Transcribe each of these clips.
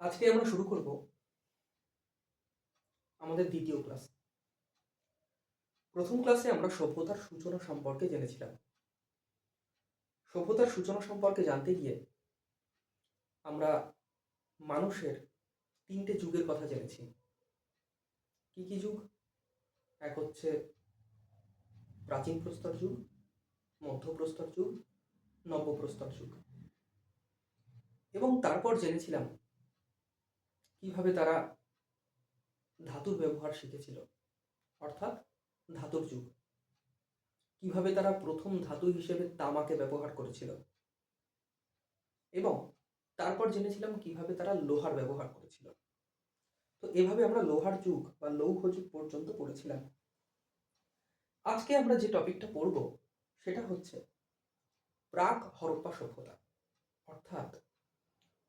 আজকে আমরা শুরু করব আমাদের দ্বিতীয় ক্লাস প্রথম ক্লাসে আমরা সভ্যতার সূচনা সম্পর্কে জেনেছিলাম। সভ্যতার সূচনা সম্পর্কে জানতে গিয়ে আমরা মানুষের তিনটে যুগের কথা জেনেছি। কি কি যুগ? এক হচ্ছে প্রাচীন প্রস্তর যুগ, মধ্যপ্রস্তর যুগ নব্যপ্রস্তর যুগ। এবং তারপর জেনেছিলাম কীভাবে তারা ধাতুর ব্যবহার শিখেছিল? অর্থাৎ ধাতুর যুগ। কীভাবে তারা প্রথম ধাতু হিসেবে তামাকে ব্যবহার করেছিল? এবং তারপর জেনেছিলাম কীভাবে তারা লোহার ব্যবহার করেছিল। তো এভাবে আমরা লোহার যুগ বা লৌহ যুগ পর্যন্ত পড়েছিলাম। আজকে আমরা যে টপিকটা পড়ব, সেটা হচ্ছে প্রাক হরপ্পা সভ্যতা। অর্থাৎ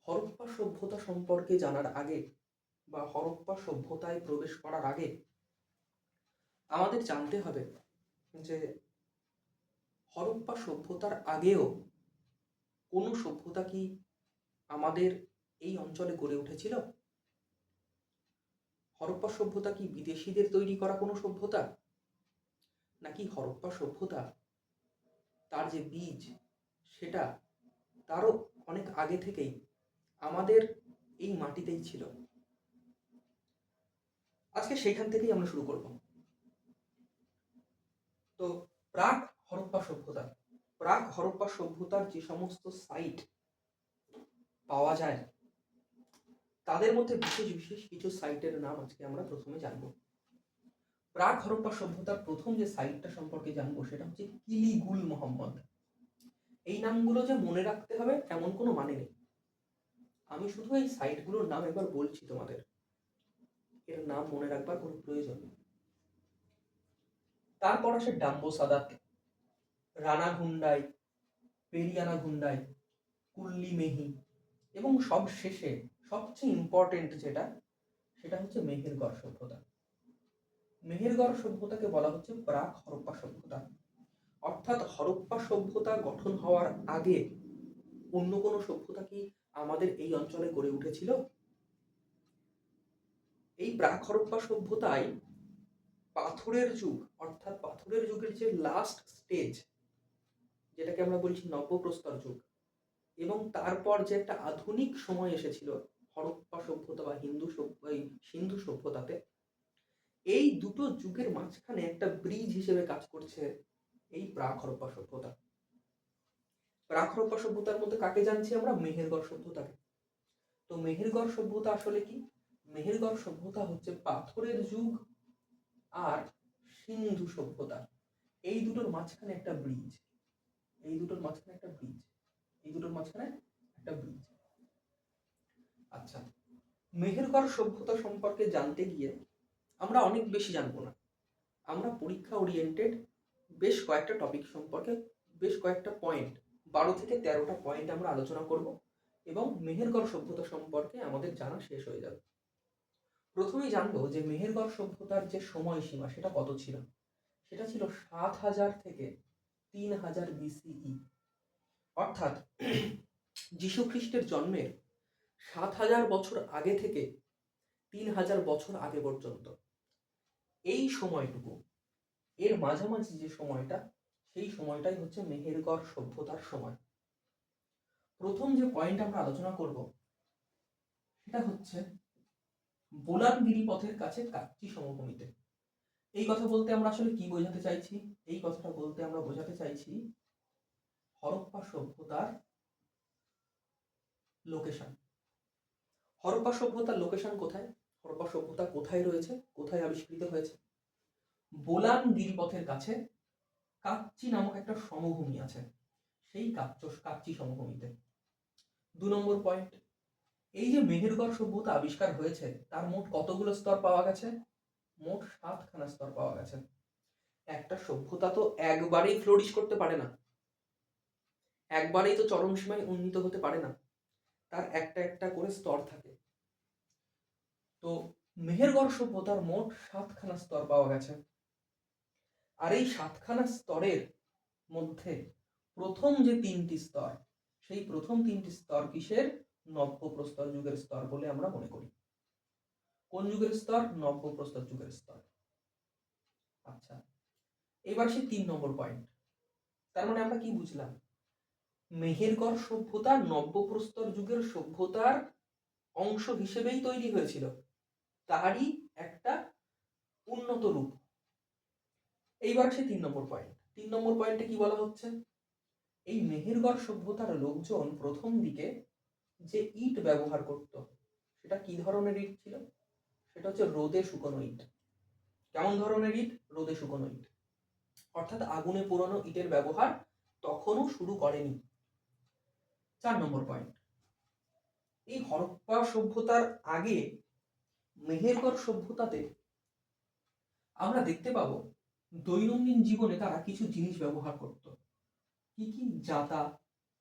হরপ্পা সভ্যতা সম্পর্কে জানার আগে বা হরপ্পা সভ্যতায় প্রবেশ করার আগে আমাদের জানতে হবে যে হরপ্পা সভ্যতার আগেও কোনো সভ্যতা কি আমাদের এই অঞ্চলে গড়ে উঠেছিল? হরপ্পা সভ্যতা কি বিদেশিদের তৈরি করা কোনো সভ্যতা? নাকি হরপ্পা সভ্যতা তার যে বীজ, সেটা তারও অনেক আগে থেকেই আমাদের এই মাটিতেই ছিল। আজকে সেইখান থেকেই আমরা শুরু করব। তো প্রাক হরপ্পা সভ্যতা, প্রাক হরপ্পা সভ্যতার যে সমস্ত সাইট পাওয়া যায়, তাদের মধ্যে বিশেষ বিশেষ কিছু সাইটের নাম আজকে আমরা প্রথমে জানব। প্রাক হরপ্পা সভ্যতার প্রথম যে সাইটটা সম্পর্কে জানব সেটা হচ্ছে কিলিগুল মোহাম্মদ। এই নামগুলো যে মনে রাখতে হবে, এমন কোনো মানে নেই। আমি শুধু এই সাইটগুলোর নাম একবার বলছি তোমাদের। এর নাম মনে রাখবার কোনো প্রয়োজন নেই। তারপর আসে ডাম্বো সাদাত। রানা ঘুন্ডাই পেরিয়ানা ঘুন্ডাই কুল্লি মেহি এবং সব শেষে সবচেয়ে ইম্পর্টেন্ট যেটা, সেটা হচ্ছে মেহেরগড় সভ্যতা। মেহেরগড় সভ্যতাকে বলা হচ্ছে প্রাক হরপ্পা সভ্যতা। অর্থাৎ হরপ্পা সভ্যতা গঠন হওয়ার আগে অন্য কোনো সভ্যতা কি আমাদের এই অঞ্চলে গড়ে উঠেছিল? এই প্রাক হরপ্পা সভ্যতায় পাথরের যুগ, অর্থাৎ পাথরের যুগের যে লাস্ট স্টেজ যেটাকে আমরা বলছি নব্যপ্রস্তর যুগ, এবং তারপর যে একটা আধুনিক সময় এসেছিল, হরপ্পা সভ্যতা বা হিন্দু সিন্ধু সভ্যতাতে, এই দুটো যুগের মাঝখানে একটা ব্রিজ হিসেবে কাজ করছে এই প্রাক হরপ্পা সভ্যতা। হরপ্পা সভ্যতার মধ্যে কাকে জানছি আমরা? মেহেরগড় সভ্যতাকে। তো মেহেরগড় সভ্যতা আসলে কি? মেহেরগড় সভ্যতা হচ্ছে পাথরের যুগ আর সিন্ধু সভ্যতা। এই দুটোর মাঝখানে একটা ব্রিজ এই দুটোর মাঝখানে একটা ব্রিজ এই দুটোর মাঝখানে একটা ব্রিজ আচ্ছা মেহেরগড় সভ্যতা সম্পর্কে জানতে গিয়ে আমরা অনেক বেশি জানব না। আমরা পরীক্ষা ওরিয়েন্টেড বেশ কয়েকটা টপিক সম্পর্কে বেশ কয়েকটা পয়েন্ট বারো থেকে তেরোটা পয়েন্ট আমরা আলোচনা করব এবং মেহেরগড় সভ্যতা সম্পর্কে আমাদের জানা শেষ হয়ে যাবে। প্রথমেই জানব যে মেহেরগড় সভ্যতার যে সময়সীমা সেটা কত ছিল? সেটা ছিল সাত হাজার থেকে তিন হাজার বিসিই অর্থাৎ যীশু খ্রিস্টের জন্মের সাত হাজার বছর আগে থেকে তিন হাজার বছর আগে পর্যন্ত। এই সময়টুকু, এর মাঝামাঝি যে সময়টা সেই সময়টাই হচ্ছে মেহেরগড় সভ্যতার সময়। প্রথম যে পয়েন্ট আমরা আলোচনা করব, সেটা হচ্ছে বোলান গিরিপথের কাছে কাচ্চি সমভূমিতে। এই কথা বলতে আমরা আসলে কি বোঝাতে চাইছি? এই কথাটা বলতে আমরা বোঝাতে চাইছি হরপ্পা সভ্যতার লোকেশন হরপ্পা সভ্যতার লোকেশন কোথায়? হরপ্পা সভ্যতা কোথায় রয়েছে? কোথায় আবিষ্কৃত হয়েছে? বোলান গিরিপথের কাছে কাচ্চি নামক একটা সমভূমি আছে। সেই কাচ্চ কাচ্চি সমভূমিতে। দু নম্বর পয়েন্ট এই যে মেহেরগড় সভ্যতা আবিষ্কার হয়েছে, তার মোট কতগুলো স্তর পাওয়া গেছে? মোট সাতখানা স্তর পাওয়া গেছে। একটা সভ্যতা তো একবারেই ফ্লোরিশ করতে পারে না। একবারেই তো চরম সীমায় উন্নীত হতে পারে না। তার একটা একটা করে স্তর থাকে। তো মেহেরগড় সভ্যতার মোট সাতখানা স্তর পাওয়া গেছে। আর এই সাতখানা স্তরের মধ্যে প্রথম যে তিনটি স্তর, সেই প্রথম তিনটি স্তর কিসের? নব্যপ্রস্তর যুগের স্তর বলে আমরা মনে করি। কোন যুগের স্তর? নব্যপ্রস্তর যুগের স্তর। আচ্ছা এবার সে তিন নম্বর পয়েন্ট তার মানে আমরা কি বুঝলাম? মেহেরগড় সভ্যতা নব্যপ্রস্তর যুগের সভ্যতার অংশ হিসেবেই তৈরি হয়েছিল। তারই একটা উন্নত রূপ। এইবার সে তিন নম্বর পয়েন্ট তিন নম্বর পয়েন্টে কি বলা হচ্ছে? এই মেহেরগড় সভ্যতার লোকজন প্রথম দিকে যে ইট ব্যবহার করত, সেটা কি ধরনের ইট ছিল? সেটা হচ্ছে রোদে শুকনো ইট। কেমন ধরনের ইট? রোদে শুকনো ইট। অর্থাৎ আগুনে পোড়ানো ইটের ব্যবহার তখনও শুরু করেনি। চার নম্বর পয়েন্ট এই হরপ্পা সভ্যতার আগে মেহেরগড় সভ্যতাতে আমরা দেখতে পাবো দৈনন্দিন জীবনে তারা কিছু জিনিস ব্যবহার করত। কি কি? জাতা,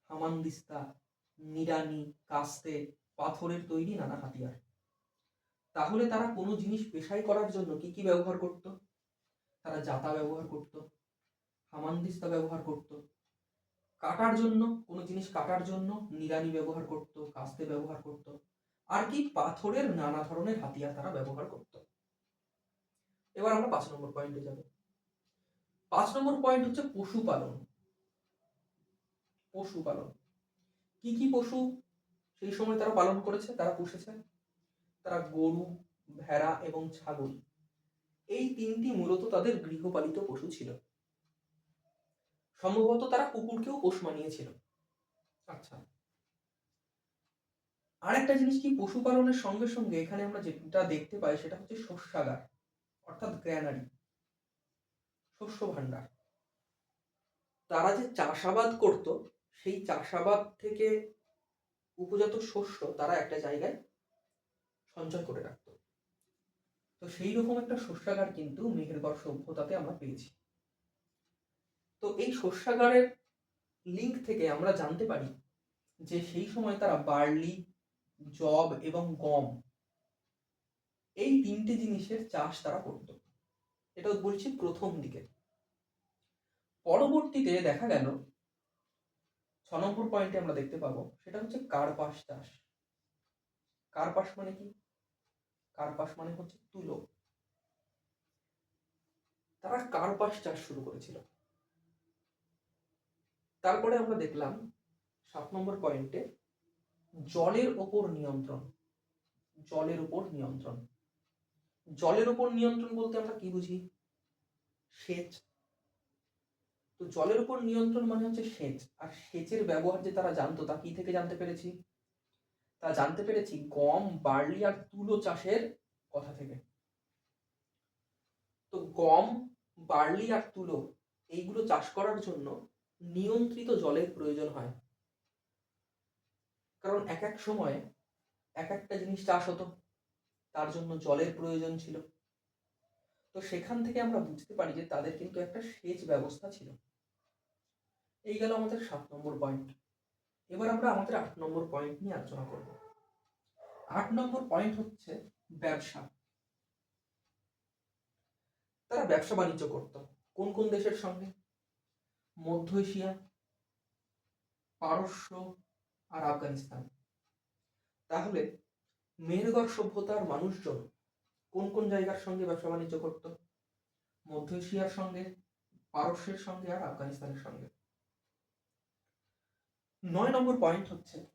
হামানদিস্তা, নিড়ানি, কাস্তে, পাথরের তৈরি নানা হাতিয়ার। তাহলে তারা কোনো জিনিস পেশাই করার জন্য কি কি ব্যবহার করত? তারা জাতা ব্যবহার করত, হামানদিস্তা ব্যবহার করত। কাটার জন্য, কোনো জিনিস কাটার জন্য নিড়ানি ব্যবহার করত, কাস্তে ব্যবহার করত। আর কি? পাথরের নানা ধরনের হাতিয়ার তারা ব্যবহার করত। এবার আমরা পাঁচ নম্বর পয়েন্টে যাব। পাঁচ নম্বর পয়েন্ট হচ্ছে পশুপালন। পশুপালন। কি কি পশু সেই সময় তারা পালন করেছে? তারা পুষেছে। তারা গরু, ভেড়া এবং ছাগল। এই তিনটি মূলত তাদের গৃহপালিত পশু ছিল। সম্ভবত তারা কুকুরকেও পোষ মানিয়েছিল। আচ্ছা। আরেকটা জিনিস কি? পশুপালনের সঙ্গে সঙ্গে এখানে আমরা যেটা দেখতে পাই সেটা হচ্ছে শস্যাগার, অর্থাৎ গ্র্যানারি। শস্য ভাণ্ডার। তারা যে চাষাবাদ করত, সেই চাষাবাদ থেকে উপজাত শস্য তারা একটা জায়গায় সঞ্চয় করে রাখত। তো সেই রকম একটা শস্যাগার কিন্তু মেহেরগড় সভ্যতাতে আমরা পেয়েছি। তো এই শস্যাগারের লিঙ্ক থেকে আমরা জানতে পারি যে সেই সময় তারা বার্লি জব এবং গম এই তিনটে জিনিসের চাষ তারা করত। এটা বলছি প্রথম দিকে। পরবর্তীতে দেখা গেল, ছ নম্বর পয়েন্টে আমরা দেখতে পাবো, সেটা হচ্ছে কার্পাস চাষ। কার্পাস মানে কি? কার্পাস মানে হচ্ছে তুলো। তারা কার্পাস চাষ শুরু করেছিল। তারপরে আমরা দেখলাম, সাত নম্বর পয়েন্টে জলের ওপর নিয়ন্ত্রণ। জলের উপর নিয়ন্ত্রণ। জলের উপর নিয়ন্ত্রণ বলতে আমরা কি বুঝি? সেচ। তো জলের উপর নিয়ন্ত্রণ মানে হচ্ছে সেচ। আর সেচের ব্যবহার যে তারা জানতো, তা কি থেকে জানতে পেরেছি? তা জানতে পেরেছি গম, বার্লি আর তুলো চাষের কথা থেকে। তো গম, বার্লি আর তুলো এইগুলো চাষ করার জন্য নিয়ন্ত্রিত জলের প্রয়োজন হয়। কারণ এক এক সময়ে এক একটা জিনিস চাষ হতো। তার জন্য জলের প্রয়োজন ছিল। তো সেখান থেকে আমরা বুঝতে পারি যে তাদের কিন্তু একটা সেচ ব্যবস্থা ছিল। এই গেল আমাদের সাত নম্বর পয়েন্ট এবার আমরা আমাদের আট নম্বর পয়েন্ট নিয়ে আলোচনা করব। আট নম্বর পয়েন্ট হচ্ছে ব্যবসা। তারা ব্যবসা বাণিজ্য করত। কোন কোন দেশের সঙ্গে? মধ্য এশিয়া, পারস্য আর আফগানিস্তান। তাহলে মেহেরগড় সভ্যতার মানুষজন কোন কোন জায়গার সঙ্গে ব্যবসা বাণিজ্য করত? মধ্য এশিয়ার সঙ্গে, পারস্যের সঙ্গে আর আফগানিস্তানের সঙ্গে? নয় নম্বর পয়েন্ট হচ্ছে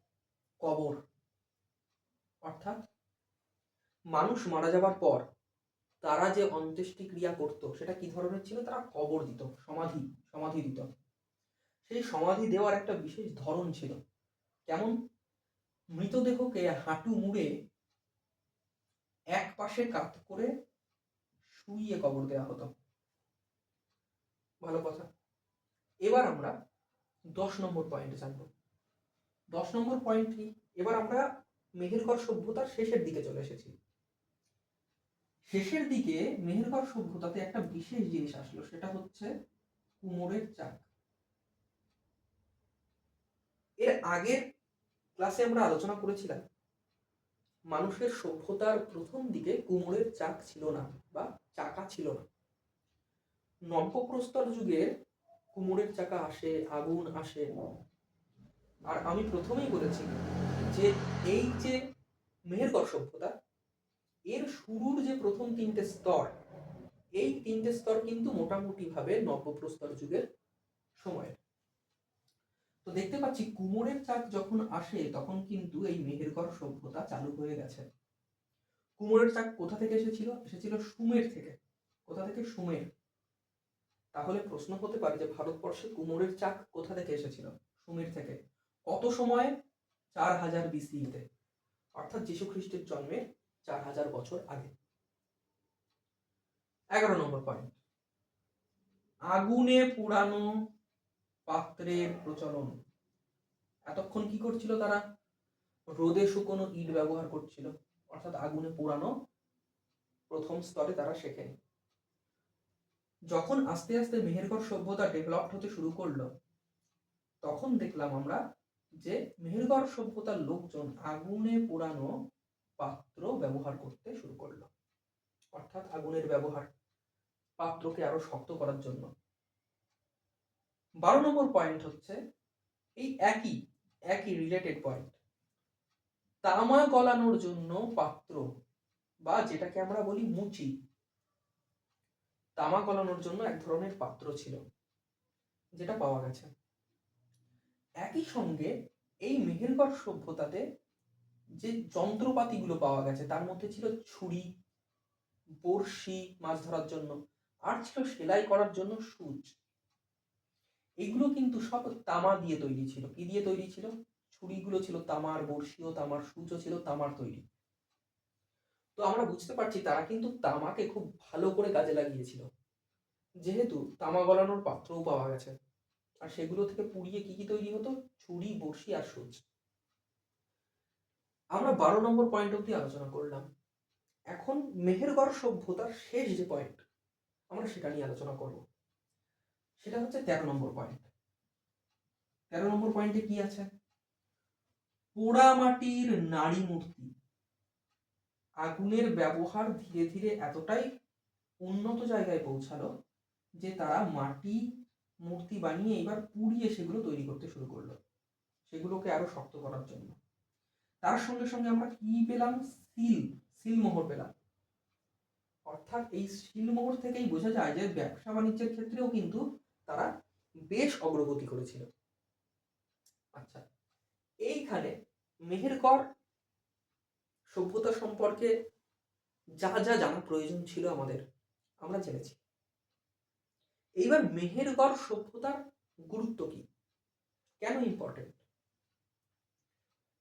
কবর। অর্থাৎ মানুষ মারা যাবার পর তারা যে অন্ত্যেষ্টি ক্রিয়া করত, সেটা কি ধরনের ছিল? তারা কবর দিত, সমাধি সমাধি দিত। সেই সমাধি দেওয়ার একটা বিশেষ ধরন ছিল। কেমন? মৃতদেহকে হাঁটু মুড়ে এক পাশে কাত করে শুইয়ে কবর দেওয়া হতো। ভালো কথা। এবার আমরা দশ নম্বর পয়েন্টে জানব। দশ নম্বর পয়েন্ট কি এবার আমরা মেহেরগড় সভ্যতার শেষের দিকে চলে এসেছি। শেষের দিকে মেহেরগড় সভ্যতাতে একটা বিশেষ জিনিস আসলো, সেটা হচ্ছে কুমোরের চাক। এর আগের ক্লাসে আমরা আলোচনা করেছিলাম মানুষের সভ্যতার প্রথম দিকে কুমোরের চাক ছিল না বা চাকা ছিল না। নব্যপ্রস্তর যুগে কুমোরের চাকা আসে, আগুন আসে। আর আমি প্রথমেই বলেছি যে এই যে মেহেরগড় সভ্যতা, এর শুরুর যে প্রথম তিনটে স্তর, এই তিনটে স্তর কিন্তু মোটামুটি ভাবে নবপ্রস্তর যুগের সময়ের। তো দেখতে পাচ্ছি কুমোরের চাক যখন আসে, তখন কিন্তু এই মেহেরগড় সভ্যতা চালু হয়ে গেছে। কুমোরের চাক কোথা থেকে এসেছিল? এসেছিল সুমের থেকে। কোথা থেকে? সুমের। তাহলে প্রশ্ন হতে পারে যে ভারতবর্ষে কুমোরের চাক কোথা থেকে এসেছিল? সুমের থেকে। কত সময়ে? চার হাজার বিসিতে। অর্থাৎ যীশু খ্রিস্টের জন্মে চার হাজার বছর আগে। এগারো নম্বর পয়েন্ট আগুনে পোড়ানো পাত্রের প্রচলন। এতক্ষণ কি করছিল তারা? রোদে শুকনো ইট ব্যবহার করছিল। অর্থাৎ আগুনে পোড়ানো প্রথম স্তরে তারা শেখেনি যখন আস্তে আস্তে মেহেরগড় সভ্যতা ডেভেলপড হতে শুরু করল, তখন দেখলাম আমরা যে মেহেরগড় সভ্যতার লোকজন আগুনে পোড়ানো পাত্র ব্যবহার করতে শুরু করল। অর্থাৎ আগুনের ব্যবহার পাত্রকে আরও শক্ত করার জন্য। বারো নম্বর পয়েন্ট হচ্ছে এই একই একই রিলেটেড পয়েন্ট তামা গলানোর জন্য পাত্র বা যেটাকে আমরা বলি মুচি। তামা গলানোর জন্য এক ধরনের পাত্র ছিল, যেটা পাওয়া গেছে। একই সঙ্গে এই মেহেরগড় সভ্যতাতে যে যন্ত্রপাতিগুলো পাওয়া গেছে, তার মধ্যে ছিল ছুরি, বড়শি মাছ ধরার জন্য, আর ছিল সেলাই করার জন্য সূচ। এগুলো কিন্তু সব তামা দিয়ে তৈরি ছিল। কি দিয়ে তৈরি ছিল? ছুরিগুলো ছিল তামার বড়শিও, তামার সূচও ছিল, তামার তৈরি। তো আমরা বুঝতে পারছি তারা কিন্তু তামাকে খুব ভালো করে কাজে লাগিয়েছিল। যেহেতু তামা গলানোর পাত্রও পাওয়া গেছে। আর সেগুলো থেকে পুড়িয়ে কি কি তৈরি হতো? ছুরি, বড়শি আর সূচ। আমরা বারো নম্বর পয়েন্ট অব্দি আলোচনা করলাম। এখন মেহেরগড় সভ্যতার শেষ যে পয়েন্ট আমরা সেটা নিয়ে আলোচনা করব। সেটা হচ্ছে তেরো নম্বর পয়েন্ট তেরো নম্বর পয়েন্টে কি আছে? পোড়া মাটির নারী মূর্তি। আগুনের ব্যবহার ধীরে ধীরে এতটাই উন্নত জায়গায় পৌঁছালো যে তারা মাটি মূর্তি বানিয়ে এবার পুড়িয়ে সেগুলো তৈরি করতে শুরু করল। সেগুলোকে আরও শক্ত করার জন্য। তার সঙ্গে সঙ্গে আমরা কি পেলাম? সিল সিলমোহর পেলাম। অর্থাৎ এই সিলমোহর থেকেই বোঝা যায় যে ব্যবসা বাণিজ্যের ক্ষেত্রেও কিন্তু তারা বেশ অগ্রগতি করেছিল। আচ্ছা এইখানে মেহেরগড় সভ্যতা সম্পর্কে যা যা জানা প্রয়োজন ছিল আমাদের, আমরা জেনেছি। এইবার মেহেরগড় সভ্যতার গুরুত্ব কি? কেন ইম্পর্টেন্ট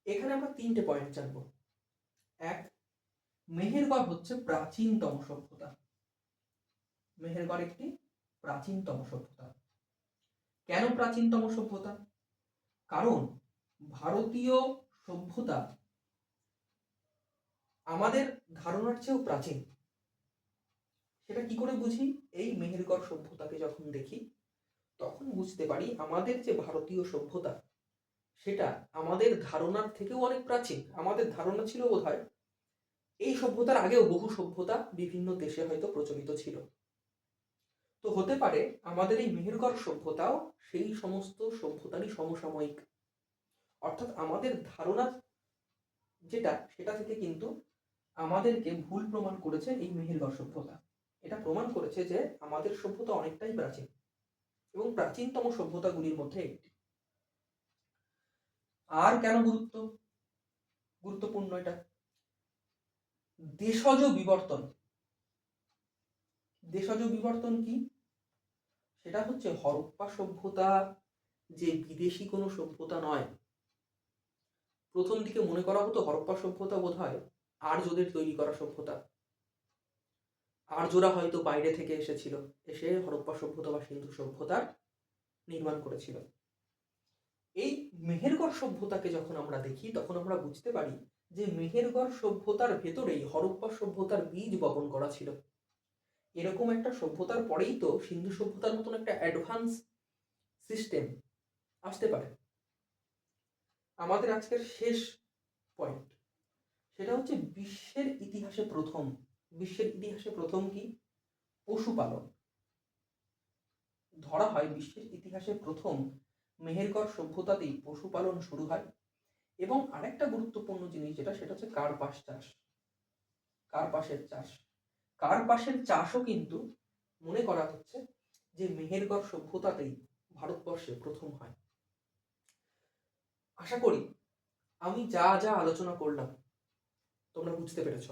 এখানে আমরা তিনটে পয়েন্ট জানব। এক মেহেরগড় হচ্ছে প্রাচীনতম সভ্যতা। মেহেরগড় একটি প্রাচীনতম সভ্যতা। কেন প্রাচীনতম সভ্যতা? কারণ ভারতীয় সভ্যতা আমাদের ধারণার চেয়েও প্রাচীন। সেটা কি করে বুঝি? এই মেহেরগড় সভ্যতাকে যখন দেখি, তখন বুঝতে পারি আমাদের যে ভারতীয় সভ্যতা, সেটা আমাদের ধারণার থেকেও অনেক প্রাচীন। আমাদের ধারণা ছিল বোধ হয় এই সভ্যতার আগেও বহু সভ্যতা বিভিন্ন দেশে হয়তো প্রচলিত ছিল। তো হতে পারে আমাদের এই মেহেরগড় সভ্যতাও সেই সমস্ত সভ্যতারই সমসাময়িক। অর্থাৎ আমাদের ধারণা যেটা, সেটা থেকে কিন্তু আমাদেরকে ভুল প্রমাণ করেছে এই মেহেরগড় সভ্যতা। এটা প্রমাণ করেছে যে আমাদের সভ্যতা অনেকটাই প্রাচীন এবং প্রাচীনতম সভ্যতাগুলির মধ্যে একটি। আর কেন গুরুত্ব? গুরুত্বপূর্ণ এটা। দেশজ বিবর্তন দেশজ বিবর্তন কি? সেটা হচ্ছে হরপ্পা সভ্যতা যে বিদেশি কোনো সভ্যতা নয়। প্রথম দিকে মনে করা হতো হরপ্পা সভ্যতা বোধ হয় আর্যদের তৈরি করা সভ্যতা। আর্যরা হয়তো বাইরে থেকে এসেছিল, এসে হরপ্পা সভ্যতা বা সিন্ধু সভ্যতার নির্মাণ করেছিল। এই মেহেরগড় সভ্যতাকে যখন আমরা দেখি, তখন আমরা বুঝতে পারি যে মেহেরগড় সভ্যতার ভেতরেই হরপ্পা সভ্যতার বীজ বপন করা ছিল। এরকম একটা সভ্যতার পরেই তো সিন্ধু সভ্যতার মতন একটা অ্যাডভান্স সিস্টেম আসতে পারে। আমাদের আজকের শেষ পয়েন্ট সেটা হচ্ছে বিশ্বের ইতিহাসে প্রথম, বিশ্বের ইতিহাসে প্রথম কি? পশুপালন। ধরা হয় বিশ্বের ইতিহাসে প্রথম মেহেরগড় সভ্যতাতেই পশুপালন শুরু হয়। এবং আরেকটা গুরুত্বপূর্ণ জিনিস যেটা, সেটা হচ্ছে কার্পাস চাষ। কার্পাসের চাষ। কার্পাসের চাষও কিন্তু মনে করা হচ্ছে যে মেহেরগড় সভ্যতাতেই ভারতবর্ষে প্রথম হয়। আশা করি আমি যা যা আলোচনা করলাম, তোমরা বুঝতে পেরেছ।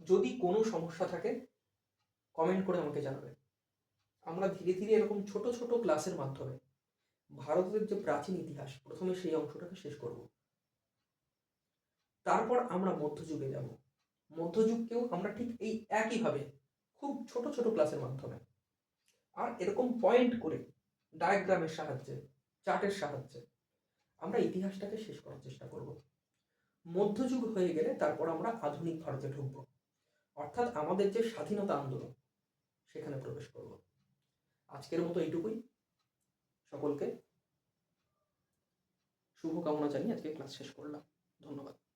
যদি কোনো সমস্যা থাকে কমেন্ট করে আমাকে জানাবে। আমরা ধীরে ধীরে এরকম ছোট ছোট ক্লাসের মাধ্যমে ভারতের যে প্রাচীন ইতিহাস, প্রথমে সেই অংশটাকে শেষ করব। তারপর আমরা মধ্যযুগে যাব। মধ্যযুগকেও আমরা ঠিক এই একইভাবে খুব ছোট ছোট ক্লাসের মাধ্যমে। আর এরকম পয়েন্ট করে ডায়াগ্রামের সাহায্যে চার্টের সাহায্যে আমরা ইতিহাসটাকে শেষ করার চেষ্টা করব। মধ্যযুগ হয়ে গেলে তারপর আমরা আধুনিক ভারতে ঢুকব। অর্থাৎ আমাদের যে স্বাধীনতা আন্দোলন, সেখানে প্রবেশ করব। আজকের মতো এইটুকুই। সকলকে শুভকামনা জানিয়ে আজকে ক্লাস শেষ করলাম। ধন্যবাদ।